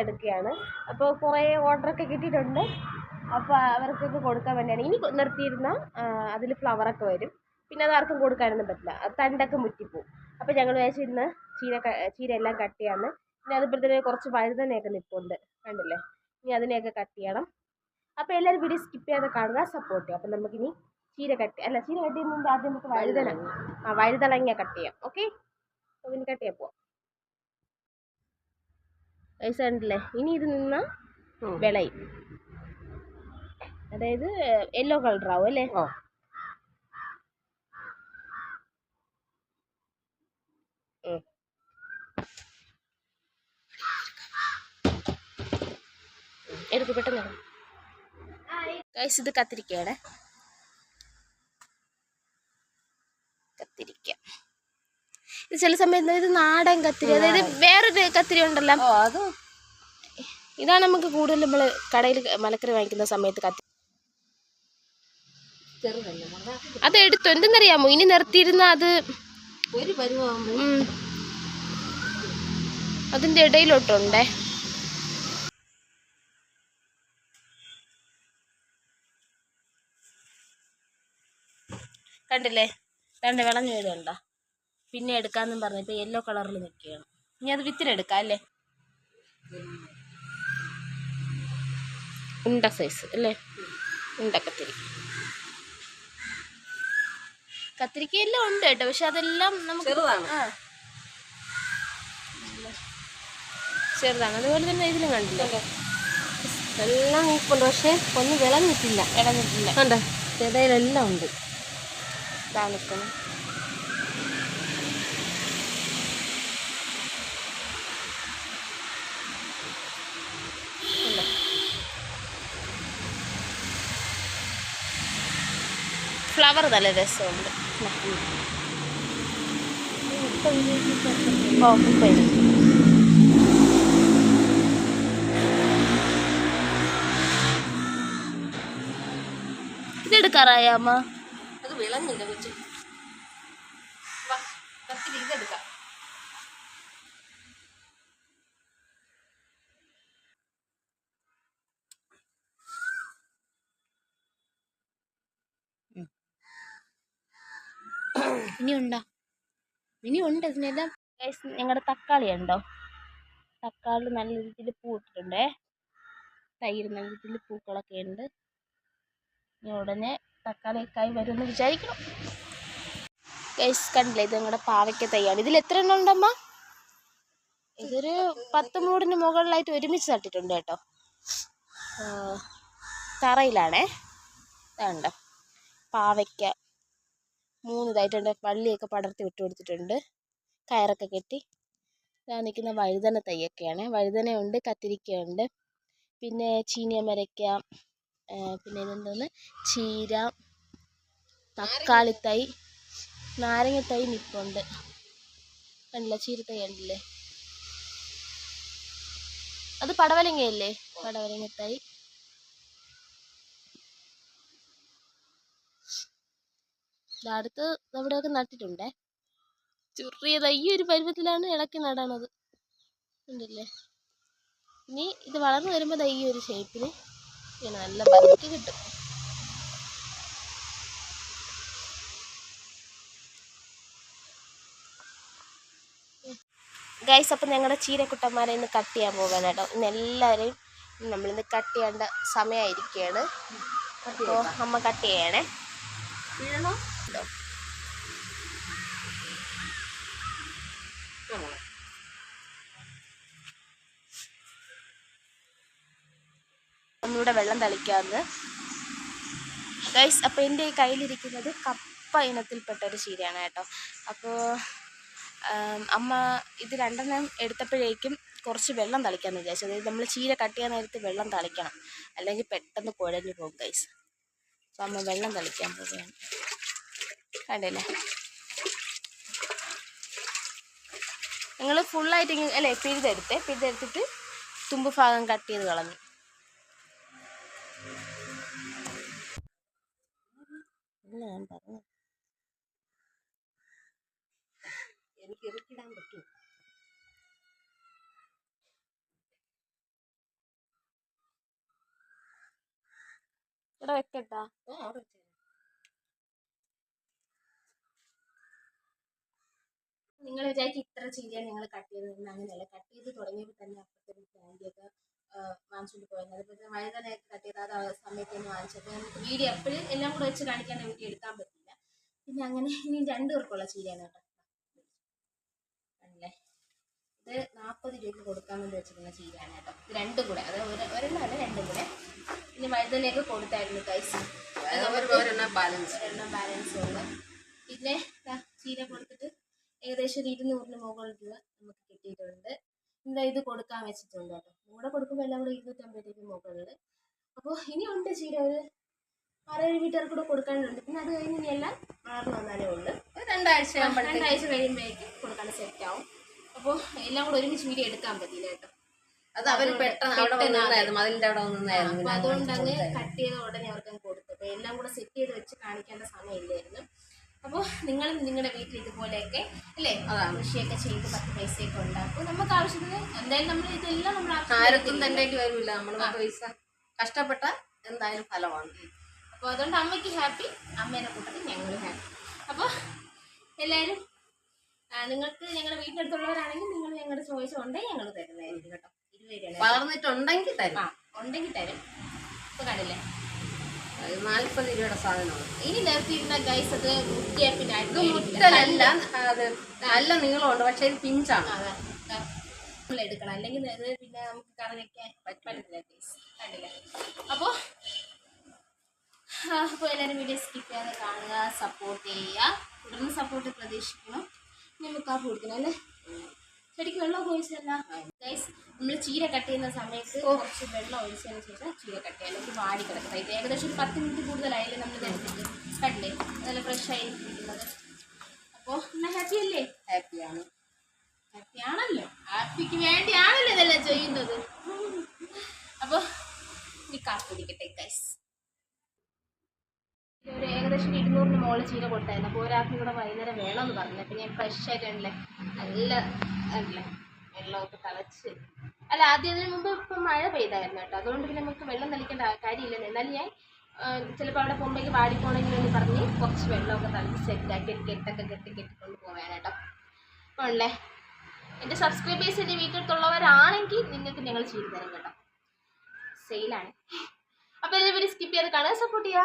ചെയ്തെടുക്കുകയാണ് അപ്പോൾ കുറേ ഓർഡറൊക്കെ കിട്ടിയിട്ടുണ്ട്. അപ്പോൾ അവർക്കൊക്കെ കൊടുക്കാൻ വേണ്ടിയാണ്. ഇനി നിർത്തിയിരുന്ന അതിൽ ഫ്ലവറൊക്കെ വരും. പിന്നെ അത് ആർക്കും കൊടുക്കാനൊന്നും പറ്റില്ല. തണ്ടൊക്കെ മുറ്റിപ്പോവും. അപ്പോൾ ഞങ്ങൾ വിചാരിച്ചു ഇന്ന് ചീര ചീര എല്ലാം കട്ട് ചെയ്യാമെന്ന് പിന്നെ അതുപോലെ തന്നെ കുറച്ച് വഴുതനയൊക്കെ നിൽപ്പുണ്ട് കണ്ടില്ലേ? ഇനി അതിനെയൊക്കെ കട്ട് ചെയ്യണം. അപ്പോൾ എല്ലാവരും വീഡിയോ സ്കിപ്പ് ചെയ്യാതെ കാണുക സപ്പോർട്ട് ചെയ്യുക. അപ്പോൾ നമുക്കിനി ചീര കട്ട് അല്ല ചീര കട്ട് ചെയ്യുന്ന മുമ്പ് ആദ്യം നമുക്ക് വഴുതന ആ വഴുതളങ്ങ കട്ട് ചെയ്യാം. ഓക്കെ അപ്പോൾ ഇനി കട്ട് ചെയ്യാൻ പോവാം. കണ്ടില്ലേ ഇനി ഇത് നിന്ന വിളയും. അതായത് യെല്ലോ കളർ ആവും അല്ലേ? എടുക്കും പെട്ടെന്ന് കൈസ് ഇത് കത്തിരിക്കയാണ്. കത്തിരിക്ക. ചില സമയത്ത് ഇത് നാടൻ കത്തിരി അതായത് വേറൊരു കത്തിരി ഉണ്ടല്ലോ. ഇതാണ് നമുക്ക് കൂടുതൽ നമ്മൾ കടയിൽ മലക്കറി വാങ്ങിക്കുന്ന സമയത്ത് കത്തി അത് എടുത്തു എന്തെന്നറിയാമോ? ഇനി നിർത്തിയിരുന്ന അത് അതിന്റെ ഇടയിലോട്ടുണ്ടേ. കണ്ടില്ലേ? രണ്ട് വിളഞ്ഞു വരുന്നുണ്ടോ പിന്നെ എടുക്കാന്നും പറഞ്ഞു ഇപ്പൊ യെല്ലോ കളറിൽ നിൽക്കുകയാണ്. ഇനി അത് വിത്തിനെടുക്കാം അല്ലേ? ഉണ്ട സൈസ് അല്ലേ? ഉണ്ട കത്തിരി. കത്തിരിക്ക എല്ലാം ഉണ്ട് കേട്ടോ പക്ഷെ അതെല്ലാം നമുക്ക് ചെറുതാണ്. അതുപോലെ തന്നെ ഇതിലും കണ്ടില്ലേ? എല്ലാം നിൽപ്പുണ്ട് പക്ഷെ ഒന്നും വിളഞ്ഞിട്ടില്ല. ഇടഞ്ഞിട്ടില്ല കണ്ട? ഇടയിലെല്ലാം ഉണ്ട്. നിൽക്കണം ഫ്ലവർ നല്ല രസമുണ്ട്. ഓ ഇപ്പം ഇത്. ഇതെടുക്കാറായ അമ്മ? അത് വിളഞ്ഞില്ല കൊച്ചു. ഇനിയുണ്ടോ? ഇനിയുണ്ട് ഇതിനെല്ലാം. ഞങ്ങളുടെ തക്കാളി ഉണ്ടോ തക്കാളി നല്ല രീതിയിൽ പൂട്ടിട്ടുണ്ടേ തൈര് നല്ല രീതിയിൽ പൂക്കളൊക്കെ ഉണ്ട്. ഇനി ഉടനെ തക്കാളി കായ് വരുമെന്ന് വിചാരിക്കണം ഗൈസ് കണ്ടില്ലേ? ഇത് ഞങ്ങളുടെ പാവയ്ക്ക തൈയാണ്. ഇതിൽ എത്ര എണ്ണം ഉണ്ടമ്മ? ഇതൊരു പത്ത് മൂടിന് മുകളിലായിട്ട് ഒരുമിച്ച് നട്ടിട്ടുണ്ട് കേട്ടോ. തറയിലാണേ. വേണ്ട പാവയ്ക്ക മൂന്ന് ഇതായിട്ടുണ്ട് വള്ളിയൊക്കെ പടർത്തി വിട്ട് കൊടുത്തിട്ടുണ്ട്. കയറൊക്കെ കെട്ടി. ഇതാ നിൽക്കുന്ന വഴുതന തൈയൊക്കെയാണ്. വഴുതനയുണ്ട് കത്തിരിക്കയുണ്ട്. പിന്നെ ചീനിയമരയ്ക്ക പിന്നെ ഇതെന്തോന്ന് ചീര തക്കാളി തൈ നാരങ്ങ തൈ നിൽപ്പുണ്ട് കണ്ടില്ല? ചീരത്തൈ കണ്ടില്ലേ? അത് പടവലങ്ങയല്ലേ? പടവലങ്ങ തൈ അടുത്ത് അവിടെയൊക്കെ നട്ടിട്ടുണ്ടേ. ചെറിയത് ഈ ഒരു പരുവത്തിലാണ് ഇളക്കി നടണത് ഉണ്ടല്ലേ ഇനി ഇത് വളർന്നു വരുമ്പോൾ ദാ ഈ ഒരു ഷേപ്പിൽ നല്ല ഭംഗിക്ക് കിട്ടും. ഗൈസ് അപ്പം ഞങ്ങളുടെ ചീരക്കുട്ടന്മാരെ ഇന്ന് കട്ട് ചെയ്യാൻ പോകാൻ കേട്ടോ ഇന്ന് എല്ലാവരെയും നമ്മളിന്ന് കട്ട് ചെയ്യേണ്ട സമയമായിരിക്കുകയാണ് അപ്പോൾ അമ്മ കട്ട് ചെയ്യണേ. വീഴണോ ഇതോ. ഒന്നുകൂടെ വെള്ളം തളിക്കാമെന്ന് ഗൈസ് അപ്പോൾ എന്റെ ഈ കയ്യിലിരിക്കുന്നത് കപ്പ ഇനത്തിൽപ്പെട്ട ഒരു ചീരയാണ് കേട്ടോ. അപ്പോൾ അമ്മ ഇത് രണ്ടെണ്ണം എടുത്തപ്പോഴേക്കും കുറച്ച് വെള്ളം തളിക്കാമെന്ന് വിചാരിച്ചു. അതായത് നമ്മൾ ചീര കട്ട് ചെയ്യാൻ നേരത്ത് വെള്ളം തളിക്കണം. അല്ലെങ്കിൽ പെട്ടെന്ന് കുഴഞ്ഞു പോകും ഗൈസ് അപ്പോൾ അമ്മ വെള്ളം തളിക്കാൻ പോവുകയാണ്. കണ്ടില്ലേ? നിങ്ങൾ ഫുള്ളായിട്ട് അല്ലേ പിഴുതെടുത്ത്. പിഴുതെടുത്തിട്ട് തുമ്പ് ഭാഗം കട്ട് ചെയ്ത് കളഞ്ഞു. പറഞ്ഞു എനിക്ക് ഇറുക്കിടാൻ പറ്റുമോ ഇവിടെ വെക്കട്ടാ. നിങ്ങൾ വിചാരിക്കും ഇത്ര ചീരയാണ് ഞങ്ങൾ കട്ട് ചെയ്തത് അങ്ങനെയല്ല. കട്ട് ചെയ്ത് തുടങ്ങിയപ്പോൾ തന്നെ അപ്പുറത്തെ വീട്ടിൽ ആന്റിയൊക്കെ വാങ്ങിച്ചുകൊണ്ട് പോയത് അതുപോലെ വഴുതനയൊക്കെ കട്ട് ചെയ്ത് ആ സമയത്ത് തന്നെ വാങ്ങിച്ചപ്പോൾ നമുക്ക് വീഡിയോ എപ്പോഴും എല്ലാം കൂടെ വെച്ച് കാണിക്കാൻ വേണ്ടി എടുക്കാൻ പറ്റില്ല. പിന്നെ അങ്ങനെ ഇനി രണ്ടു പേർക്കുള്ള ചീരയാണ് കേട്ടോ. ആണല്ലേ ഇത് നാൽപ്പത് രൂപയ്ക്ക് കൊടുക്കാൻ വേണ്ടി വെച്ചിരുന്ന ചീരയാണ് കേട്ടോ. ഇത് രണ്ടും കൂടെ. അത് ഒരു ഒരെണ്ണമല്ല രണ്ടും കൂടെ. പിന്നെ വഴുതനയൊക്കെ കൊടുത്തായിരുന്നു കൈസ് ഒരെണ്ണം ബാലൻസ് ഒരെണ്ണം ബാലൻസ് ഉള്ളത് പിന്നെ ചീര കൊടുത്തിട്ട് ഏകദേശം ഒരു ഇരുന്നൂറിന് മുകളിൽ നമുക്ക് കിട്ടിയിട്ടുണ്ട്. എന്താ ഇത് കൊടുക്കാൻ വെച്ചിട്ടുണ്ട് കേട്ടോ. കൂടെ കൊടുക്കുമ്പോൾ എല്ലാം കൂടെ ഇരുന്നൂറ്റമ്പത് രൂപ മുകളിൽ അപ്പോൾ ഉണ്ട് ചീര. ഒരു ആറേഴ് വീട്ടുകാർ കൂടെ കൊടുക്കാനുണ്ട്. പിന്നെ അത് കഴിഞ്ഞ് ഇനി എല്ലാം വളർന്നു വന്നാലേ ഉള്ളൂ. രണ്ടാഴ്ച രണ്ടാഴ്ച കഴിയുമ്പോഴേക്കും കൊടുക്കാൻ സെറ്റ് ആവും. അപ്പോൾ എല്ലാം കൂടെ ഒരുമിച്ച് വീഡിയോ എടുക്കാൻ പറ്റില്ല കേട്ടോ. അത് അവർ പെട്ടെന്ന് അവിടെ മതിലിന്റെ അവിടെ വന്നായിരുന്നു. അതുകൊണ്ട് അങ്ങ് കട്ട് ചെയ്ത ഉടനെ അവർക്ക് കൊടുത്തു. അപ്പൊ എല്ലാം കൂടെ സെറ്റ് ചെയ്ത് വെച്ച് കാണിക്കേണ്ട സമയമില്ലായിരുന്നു. അപ്പോൾ നിങ്ങൾ നിങ്ങളുടെ വീട്ടിൽ ഇതുപോലെയൊക്കെ അല്ലേ. കൃഷിയൊക്കെ ചെയ്ത് പത്ത് പൈസയൊക്കെ ഉണ്ടാക്കും. നമുക്ക് ആവശ്യത്തിന് എന്തായാലും നമ്മൾ ഇതെല്ലാം നമ്മൾ ആർക്കും തന്നെ വരില്ല. നമ്മൾ പൈസ കഷ്ടപ്പെട്ട എന്തായാലും ഫലമാണ്. അപ്പോൾ അതുകൊണ്ട് അമ്മയ്ക്ക് ഹാപ്പി അമ്മേനെ കൂട്ടത്തിൽ ഞങ്ങൾ ഹാപ്പി. അപ്പോൾ എല്ലാവരും നിങ്ങൾക്ക് ഞങ്ങളുടെ വീട്ടിനടുത്തുള്ളവരാണെങ്കിൽ നിങ്ങൾ ഞങ്ങളുടെ ചോയ്സ് ഉണ്ടെങ്കിൽ ഞങ്ങൾ തരുന്നതായിരിക്കും കേട്ടോ. ഇരുപത് വളർന്നിട്ടുണ്ടെങ്കിൽ തരും. ആ ഉണ്ടെങ്കിൽ തരും. ഇപ്പോൾ കണ്ടില്ലേ? നാല്പത് രൂപയുടെ സാധനമാണ്. ഇനി നിർത്തിയിരുന്ന ഗൈസ് അത് മുറ്റിയ പിന്നെ ഇത് മുട്ടലല്ല. അത് നല്ല നീളമുണ്ട് പക്ഷെ ഇത് പിഞ്ചാണ്. എടുക്കണം. അല്ലെങ്കിൽ അത് പിന്നെ നമുക്ക് കറി വെക്കാൻ പറ്റില്ല ഗൈസ് കണ്ടില്ല? അപ്പോൾ അപ്പോൾ എല്ലാവരും വീഡിയോ സ്കിപ്പ് ചെയ്യാതെ കാണുക സപ്പോർട്ട് ചെയ്യുക. തുടർന്ന് സപ്പോർട്ട് പ്രതീക്ഷിക്കണം. നമുക്ക് ആ കൊടുക്കണം അല്ലേ? ചെടിക്ക് വെള്ളം ഒഴിച്ചല്ല ഗൈസ് നമ്മൾ ചീര കട്ട് ചെയ്യുന്ന സമയത്ത് കുറച്ച് വെള്ളം ഒഴിച്ചതിന് ശേഷം ചീര കട്ട് ചെയ്യാം അല്ലെങ്കിൽ വാടി കിടക്കുന്നത് ഇത് ഏകദേശം ഒരു പത്ത് മിനിറ്റ് കൂടുതലായില്ലേ നമ്മൾ എടുത്തിട്ട് കണ്ടില്ലേ നല്ല ഫ്രഷ് ആയിരിക്കുന്നത് അപ്പോൾ എന്നാൽ ഹാപ്പി അല്ലേ? ഹാപ്പിയാണ് ഹാപ്പി ആണല്ലോ. ഹാപ്പിക്ക് വേണ്ടിയാണല്ലോ ഇതെല്ലാം ചെയ്യുന്നത്. അപ്പോൾ ഇനി കാത്തിരിക്കട്ടെ ഗൈസ് ഏകദേശം ഇരുന്നൂറിന് മുകളിൽ ചീര കൊടുത്തായിരുന്നു അപ്പോൾ ഒരാൾക്ക് ഇവിടെ വൈകുന്നേരം വേണമെന്ന് പറഞ്ഞു. അപ്പം ഞാൻ ഫ്രഷ് ആയിട്ടുണ്ടല്ലേ നല്ല അല്ലേ വെള്ളമൊക്കെ തളച്ച്. അല്ല ആദ്യം അതിന് മുമ്പ് ഇപ്പം മഴ പെയ്തായിരുന്നു കേട്ടോ. അതുകൊണ്ട് പിന്നെ നമുക്ക് വെള്ളം തളിക്കേണ്ട കാര്യമില്ലെന്ന്. എന്നാലും ഞാൻ ചിലപ്പോൾ അവിടെ പോകുമ്പോഴേക്ക് വാടിപ്പോണെങ്കിൽ എന്ന് പറഞ്ഞ് കുറച്ച് വെള്ളമൊക്കെ തളിച്ച് സെറ്റാക്കി കെട്ടൊക്കെ കെട്ടി കെട്ടിക്കൊണ്ട് പോവാണ് കേട്ടോ. ഉള്ളേ എന്റെ സബ്സ്ക്രൈബേഴ്സ് എന്റെ വീട്ടിലത്തുള്ളവരാണെങ്കിൽ നിങ്ങൾക്ക് ഞങ്ങൾ ചെയ്തു തരും കേട്ടോ. സെയിലാണ് അപ്പോൾ എല്ലാവരും സ്കിപ്പ് ചെയ്യാതെ കാണാൻ സപ്പോർട്ട് ചെയ്യുക.